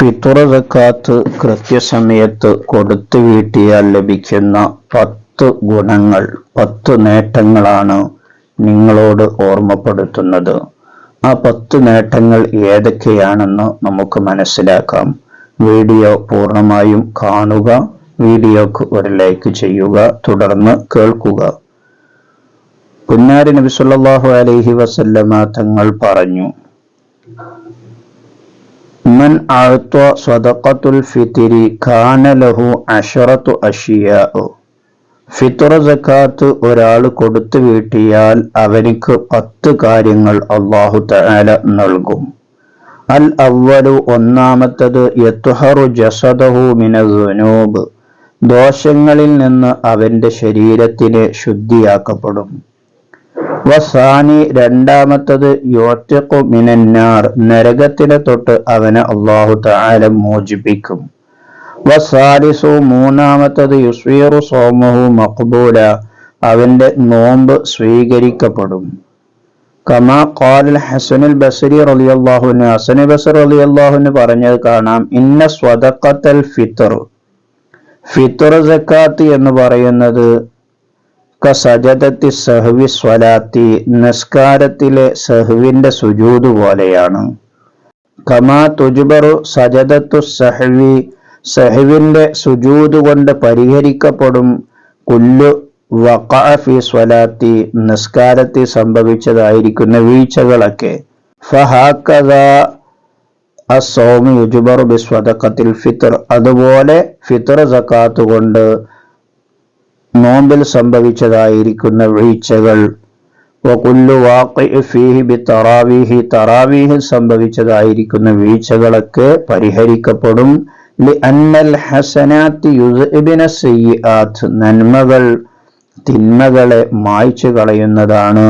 ഫിത്തുറ സക്കാത്ത് കൃത്യസമയത്ത് കൊടുത്തു വീട്ടിയാൽ ലഭിക്കുന്ന പത്ത് ഗുണങ്ങൾ പത്ത് നേട്ടങ്ങളാണ് നിങ്ങളോട് ഓർമ്മപ്പെടുത്തുന്നത്. ആ പത്ത് നേട്ടങ്ങൾ ഏതൊക്കെയാണെന്ന് നമുക്ക് മനസ്സിലാക്കാം. വീഡിയോ പൂർണമായും കാണുക വീഡിയോക്ക് ഒരു ലൈക്ക് ചെയ്യുക തുടർന്ന് കേൾക്കുക. പുന്നാരി നബി സല്ലല്ലാഹു അലൈഹി വസല്ലമ തങ്ങൾ പറഞ്ഞു മൻ അഅ്ത സദഖത്തുൽ ഫിത്രി കാന ലഹു അശറത്തു അഷിയാ ഫിത്ർ സക്കാത്ത് ഒരാൾ കൊടുത്തു വീട്ടിയാൽ അവനിക്ക് പത്ത് കാര്യങ്ങൾ അള്ളാഹു തആല നൽകും. അൽ അവലു ഒന്നാമത്തത് യത്തുഹറു ജസദഹു മിനസ്സുനൂബ് ദോഷങ്ങളിൽ നിന്ന് അവന്റെ ശരീരത്തിനെ ശുദ്ധിയാക്കപ്പെടും. വസാനി രണ്ടാമത്തത് യോറ്റക്കു മിനന്നാർ. നരകത്തിനെ തൊട്ട് അവനെ അള്ളാഹു താല മോചിപ്പിക്കും. വസാലിസു മൂന്നാമത്തത് യുസ്വീറു സോമഹു മഖ്ബൂല. അവന്റെ നോമ്പ് സ്വീകരിക്കപ്പെടും. കമാ ഖാലൽ ഹസനുൽ ബസരി റളിയല്ലാഹുവിന് ഹസനു ബസർ റളിയല്ലാഹുവിന് പറഞ്ഞത് കാണാം ഇന്ന സ്വതക്കത്തൽ ഫിത്തർ ഫിത്തർ സക്കാത്ത് എന്ന് പറയുന്നത് കസജദത്തി സഹവി സ്വലാത്തി നിസ്കാരത്തിലെ സഹുവിന്റെ സുജൂത് പോലെയാണ്. കമാ തുജുബറു സജതത്തു സഹവി സഹുവിന്റെ സുജൂത് കൊണ്ട് പരിഹരിക്കപ്പെടും. കുല്ലു വഖഅഫി സ്വലാത്തി നിസ്കാരത്തിൽ സംഭവിച്ചതായിരിക്കുന്ന വീഴ്ചകളൊക്കെ. ഫഹാക്കഥ അസോമി യുജുബറു ബിസ്വതക്കത്തിൽ ഫിത്ർ. അതുപോലെ ഫിത്തർ സക്കാത്ത് കൊണ്ട് നോമ്പിൽ സംഭവിച്ചതായിരിക്കുന്ന വീഴ്ചകൾ. തറാവീഹി തറാവീഹിൽ സംഭവിച്ചതായിരിക്കുന്ന വീഴ്ചകളൊക്കെ പരിഹരിക്കപ്പെടും. അന്നൽ ഹസനാത്ത് നന്മകൾ തിന്മകളെ മായ്ച്ചു കളയുന്നതാണ്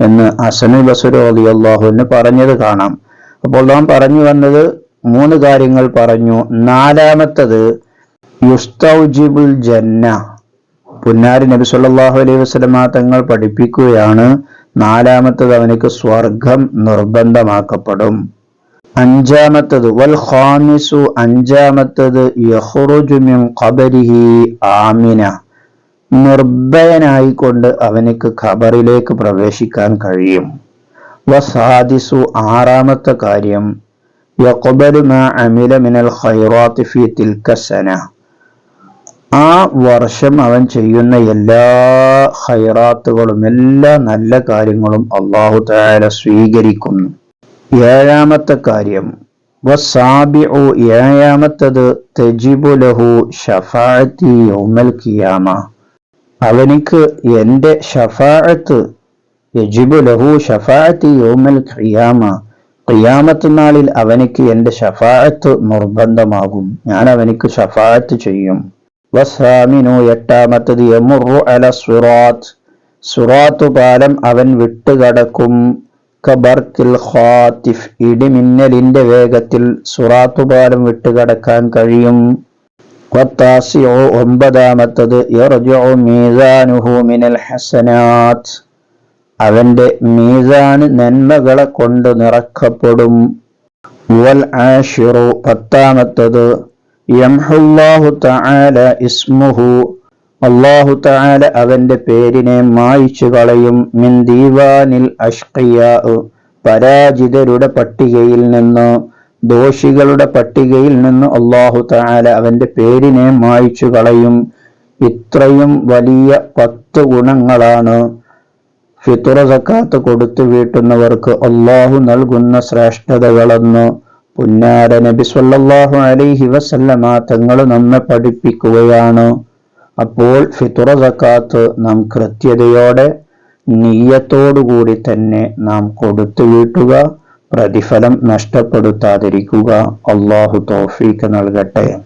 എന്ന് അസനു ബസുരോലി അള്ളാഹുവിന് പറഞ്ഞത് കാണാം. അപ്പോൾ നാം പറഞ്ഞു വന്നത് മൂന്ന് കാര്യങ്ങൾ പറഞ്ഞു. നാലാമത്തത് യുസ്തൗജിബുൽ ജന്ന പുന്നാരി നബി സല്ലാഹു അലൈഹി വസ്ലമ തങ്ങൾ പഠിപ്പിക്കുകയാണ്. നാലാമത്തത് അവനക്ക് സ്വർഗം നിർബന്ധമാക്കപ്പെടും. അഞ്ചാമത്തത് വൽ ഖാമിസു അഞ്ചാമത്തത് ഖബരിഹി ആമിന. നിർഭയനായിക്കൊണ്ട് അവനക്ക് ഖബറിലേക്ക് പ്രവേശിക്കാൻ കഴിയും. വ സാദിസു ആറാമത്തെ കാര്യം യഖ്ബലു മാ അമില മിനൽ ഖൈറാത്തി ഫീ തിൽക സന. ആ വർഷം അവൻ ചെയ്യുന്ന എല്ലാ ഹൈറാത്തുകളും എല്ലാ നല്ല കാര്യങ്ങളും അള്ളാഹു താര സ്വീകരിക്കുന്നു. ഏഴാമത്തെ കാര്യം വസാബിഉ യൗമൽ അവനിക്ക് എന്റെ ഷഫാഅത്ത് യജിബു ലഹു ഷഫാഅത്തി യൗമൽ നാളിൽ അവനിക്ക് എന്റെ ഷഫാഅത്ത് നിർബന്ധമാകും. ഞാൻ അവനിക്ക് ഷഫാഅത്ത് ചെയ്യും. വസാമിനു എട്ടാമത്തത് യമുറു അല സുറാത്ത്. സുറാത്തു പാലം അവൻ വിട്ടുകടക്കും കബർക്കിൽ ഖാത്തിഫ് ഇടിമിന്നലിന്റെ വേഗത്തിൽ സുറാത്തു പാലം വിട്ടുകടക്കാൻ കഴിയും. ഒമ്പതാമത്തത് ഹസനാത്ത്. അവന്റെ മീസാൻ നന്മകളെ കൊണ്ട് നിറക്കപ്പെടും. പത്താമത്തത് യംഹുല്ലാഹു തആല ഇസ്മുഹു. അല്ലാഹു തആല അവന്റെ പേരിനെ മായിച്ചു കളയും മിൻ ദീവാനിൽ അഷ്ഖിയാ പരാജിതരുടെ പട്ടികയിൽ നിന്ന്. ദോഷികളുടെ പട്ടികയിൽ നിന്ന് അല്ലാഹു തആല അവന്റെ പേരിനെ മായ്ച്ചു കളയും ഇത്രയും വലിയ പത്ത് ഗുണങ്ങളാണ് ഫിത്തുറ സക്കാത്ത് കൊടുത്തു വീട്ടുന്നവർക്ക് അള്ളാഹു നൽകുന്ന ശ്രേഷ്ഠതകളെന്ന്. പുന്നാര നബി സല്ലാഹു അലൈഹി വസല്ലമ തങ്ങൾ നമ്മെ പഠിപ്പിക്കുകയാണ്. അപ്പോൾ ഫിത്തുറ സക്കാത്ത് നാം കൃത്യതയോടെ നീയത്തോടുകൂടി തന്നെ നാം കൊടുത്തു വീട്ടുക പ്രതിഫലം നഷ്ടപ്പെടുത്താതിരിക്കുക. അള്ളാഹു തോഫീക്ക് നൽകട്ടെ.